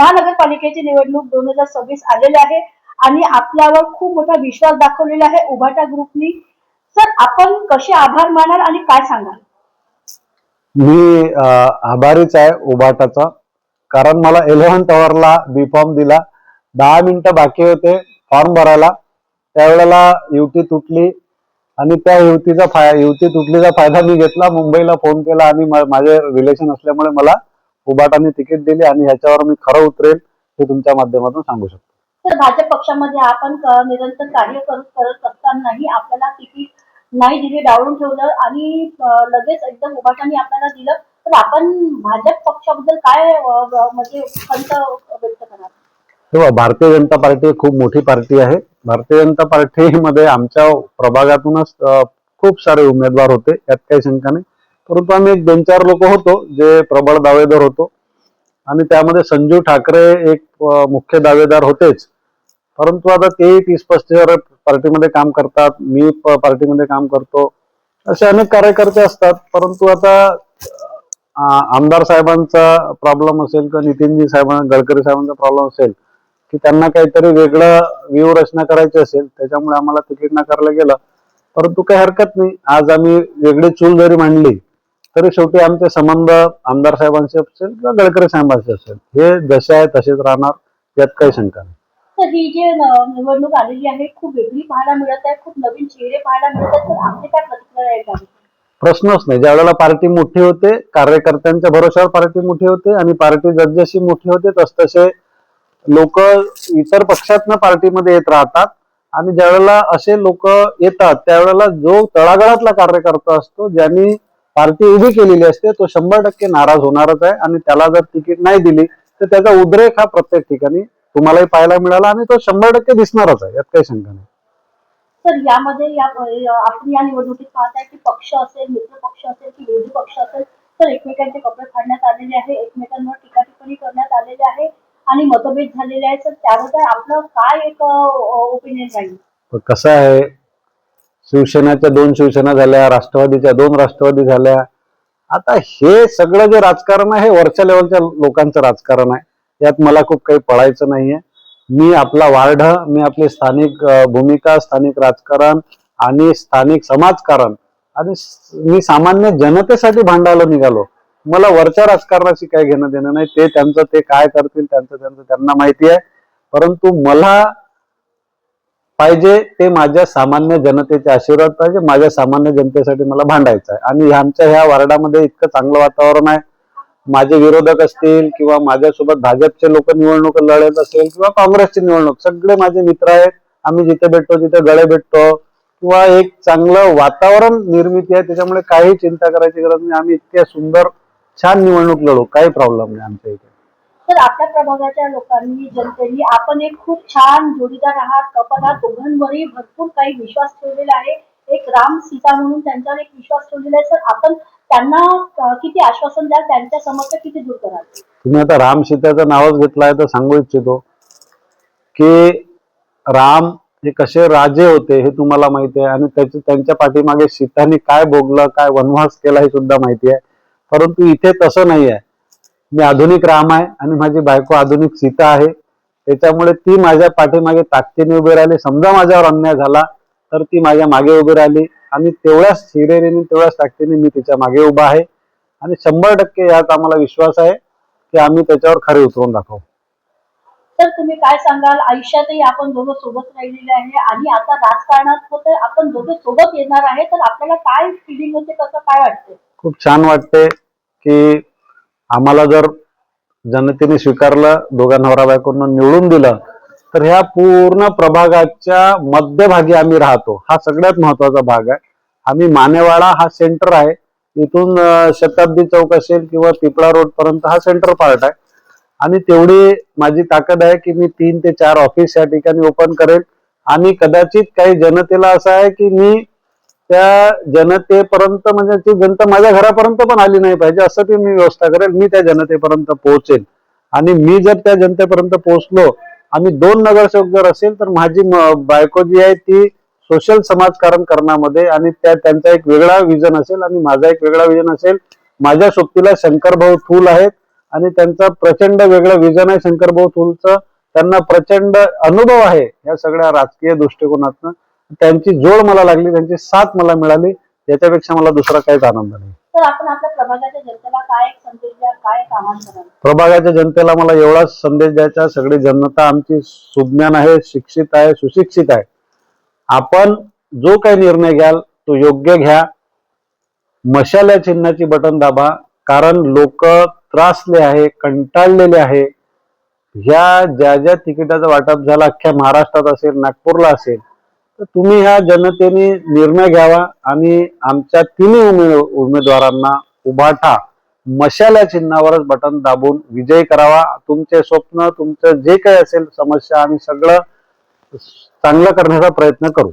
महानगरपालिकेची निवडणूक दोन हजार सव्वीस आलेली आहे आणि आपल्यावर खूप मोठा विश्वास दाखवलेला आहे. उभाटा ग्रुपनी. सर आपण कसे आभार मानाल आणि काय सांगाल? मी आभारीच आहे उभाटाचा. कारण मला इलेव्हन्थ आवरला बी फॉर्म दिला. दहा मिनिटं बाकी होते फॉर्म भरायला. त्यावेळेला युती तुटली आणि त्या युतीचा फाय युती तुटलीचा फायदा मी घेतला. मुंबईला फोन केला आणि माझे रिलेशन असल्यामुळे मला उबाटाने तिकीट दिली आणि ह्याच्यावर मी खरं उतरेल हे तुमच्या माध्यमातून सांगू शकतो. तर भाजप पक्षामध्ये आपण निरंतर कार्य करत करत असतानाही आपल्याला तिकीट नाही दिले डावळून ठेवलं आणि लगेच एकदम उभाटाने आपल्याला दिलं. तर आपण भाजप पक्षाबद्दल काय म्हणजे खंत व्यक्त कराल तेव्हा भारतीय जनता पार्टी खूप मोठी पार्टी आहे. भारतीय जनता पार्टीमध्ये आमच्या प्रभागातूनच खूप सारे उमेदवार होते यात काही शंका नाही. परंतु आम्ही एक दोन चार लोक होतो जे प्रबळ दावेदार होतो. आणि त्यामध्ये संजू ठाकरे एक मुख्य दावेदार होतेच. परंतु आता तेही तीस पस्तीस पार्टीमध्ये काम करतात मी पार्टीमध्ये काम करतो. असे अनेक कार्यकर्ते असतात. परंतु आता आमदार साहेबांचा प्रॉब्लेम असेल किंवा नितीनजी साहेबांना गडकरी साहेबांचा प्रॉब्लेम असेल की त्यांना काहीतरी वेगळं व्यूहरचना करायची असेल त्याच्यामुळे आम्हाला तिकीट नाकारलं गेलं. परंतु काही हरकत नाही. आज आम्ही वेगळी चूल जरी मांडली तरी शेवटी आमचे संबंध आमदार साहेबांशी असेल किंवा गडकरी साहेबांशी असेल हे जसे आहे तसेच राहणार यात काही शंका नाही. तर ही जी निवडणूक आलेली आहे खूप वेगळी पाहायला मिळत आहे खूप नवीन चेहरे पाहायला मिळत आहेत तर आपली काय प्रतिक्रिया आहे? प्रश्नच नाही. ज्या वेळेला पार्टी मोठी होते कार्यकर्त्यांच्या भरोश्यावर पार्टी मोठी होते आणि पार्टी जसजशी मोठी होते तसतसे लोक इतर पक्षातनं पार्टीमध्ये येत राहतात. आणि ज्यावेळेला असे लोक येतात त्यावेळेला जो तळागाळातला कार्यकर्ता असतो ज्यांनी पार्टी उभी केलेली असते तो शंभर टक्के नाराज होणारच आहे आणि त्याला जर तिकीट नाही दिली तर त्याचा उद्रेक हा प्रत्येक ठिकाणी तुम्हालाही पाहायला मिळाला आणि तो शंभर टक्के दिसणारच आहे यात काही शंका नाही. तर यामध्ये या आपण या निवडणुकीत पाहताय की पक्ष असेल मित्र पक्ष असेल की विरोधी पक्ष असेल तर एकमेकांचे कपडे फाडण्यात आलेले आहे एकमेकांवर टीका टिप्पणी करण्यात आलेली आहे आणि मतभेद झालेले आहेत. तर त्याबद्दल आपलं काय एक ओपिनियन राहील? कसं आहे शिवसेनाच्या दोन शिवसेना झाल्या राष्ट्रवादीच्या दोन राष्ट्रवादी झाल्या. आता हे सगळं जे राजकारण आहे हे वरच्या लेवलच्या लोकांचं राजकारण आहे. यात मला खूप काही पळायचं नाहीये. मी आपला वार्ड मी आपली स्थानिक भूमिका स्थानिक राजकारण आणि स्थानिक समाजकारण आणि मी सामान्य जनतेसाठी भांडायला निघालो. मला वरच्या राजकारणाशी काही घेणं देणं नाही. ते त्यांचं ते काय करतील त्यांचं त्यांचं त्यांना माहिती आहे. परंतु मला पाहिजे ते माझ्या सामान्य जनतेचे आशीर्वाद पाहिजे माझ्या सामान्य जनतेसाठी मला भांडायचं आहे. आणि आमच्या ह्या वार्डामध्ये इतकं चांगलं वातावरण आहे. माझे विरोधक असतील किंवा माझ्यासोबत भाजपचे लोक निवडणूक लढत असेल किंवा काँग्रेसची निवडणूक सगळे माझे मित्र आहेत. आम्ही जिथे भेटतो तिथे गळे भेटतो. किंवा एक चांगलं वातावरण निर्मिती आहे त्याच्यामुळे काही चिंता करायची गरज नाही. आम्ही इतक्या सुंदर छान निवडणूक लढू. काही प्रॉब्लेम नाही आमच्या इथे. तर आपल्या प्रभागाच्या लोकांनी जनतेनी आपण एक खूप छान जोडीदार आहात. कपल आहात दोघांवरही भरपूर काही विश्वास ठेवलेला आहे. एक राम सीता म्हणून त्यांच्यावर एक विश्वास ठेवलेला आहे. सर आपण त्यांना किती आश्वासन द्याल? त्यांच्या समस्या किती दूर कराल? तुम्ही आता राम सीताचं नावच घेतलं आहे तर सांगू इच्छितो की राम हे कसे राजे होते हे तुम्हाला माहिती आहे आणि त्याचे त्यांच्या पाठीमागे सीताने काय भोगलं काय वनवास केला हे सुद्धा माहिती आहे. परंतु इथे तसं नाही आहे. मी आधुनिक राम आहे आणि माझी बायको आधुनिक सीता आहे. त्याच्यामुळे ती माझ्या पाठीमागे ताकदीने उभी राहिली. समजा माझ्यावर अन्याय झाला तर ती माझ्या मागे उभी राहिली. आणि तेवढ्याच हिरेरीने तेवढ्याच ताकदीने मी तिच्यामागे उभा आहे. आणि शंभर टक्के यात आम्हाला विश्वास आहे की आम्ही त्याच्यावर खरे उतरवून दाखवू. तर तुम्ही काय सांगाल? आयुष्यातही आपण दोघं सोबत राहिलेले आहे आणि आता राजकारणात होतं आपण दोघे सोबत येणार आहे तर आपल्याला काय फिलिंग होते? कसं काय वाटते खूप छान वाटते की आम्हाला जर जनतेने स्वीकारलं दोघा नवरा बायकोंना निवडून दिलं तर ह्या पूर्ण प्रभागाच्या मध्यभागी आम्ही राहतो. हा सगळ्यात महत्त्वाचा भाग आहे. आम्ही मानेवाडा हा सेंटर आहे. इथून शताब्दी चौक असेल किंवा पिपळा रोड पर्यंत हा सेंटर पार्ट आहे. आणि तेवढी माझी ताकद आहे की मी तीन ते चार ऑफिस या ठिकाणी ओपन करेल. आणि कदाचित काही जनतेला असं आहे की मी त्या जनतेपर्यंत म्हणजे ती जनता माझ्या घरापर्यंत पण आली नाही पाहिजे असं ती मी व्यवस्था करेल. मी त्या जनतेपर्यंत पोहोचेल. आणि मी जर त्या जनतेपर्यंत पोहोचलो आम्ही दोन नगरसेवक जर असेल तर माझी बायको जी आहे ती सोशल समाजकारण करण्यामध्ये आणि त्या त्यांचा एक वेगळा विजन असेल आणि माझा एक वेगळा विजन असेल. माझ्या सोबतीला शंकरभाऊ थूल आहेत आणि त्यांचा प्रचंड वेगळं विजन आहे. शंकरभाऊ थूलचं त्यांना प्रचंड अनुभव आहे या सगळ्या राजकीय दृष्टिकोनातनं. त्यांची जोड मला लागली त्यांची साथ मला मिळाली याच्यापेक्षा मला दुसरा काहीच आनंद नाही. तर आपण आपल्या प्रभागाच्या जनतेला काय एक संदेश द्या काय एक आवाहन कराल? प्रभागाच्या जनतेला मला एवढाच संदेश द्यायचा सगळी जनता आमची सुज्ञान आहे शिक्षित आहे सुशिक्षित आहे. आपण जो काही निर्णय घ्याल तो योग्य घ्या. मशाल्या चिन्हाची बटन दाबा कारण लोक त्रासले आहे कंटाळलेले आहे. ह्या ज्या ज्या तिकिटाचं वाटप झालं अख्ख्या महाराष्ट्रात असेल नागपूरला असेल तुम्ही ह्या जनतेने निर्णय घ्यावा आणि आमच्या तिन्ही उमे उमेदवारांना उभाटा मशाल्या चिन्हावरच बटन दाबून विजयी करावा. तुमचे स्वप्न तुमचं जे काही असेल समस्या आम्ही सगळं चांगलं करण्याचा प्रयत्न करू.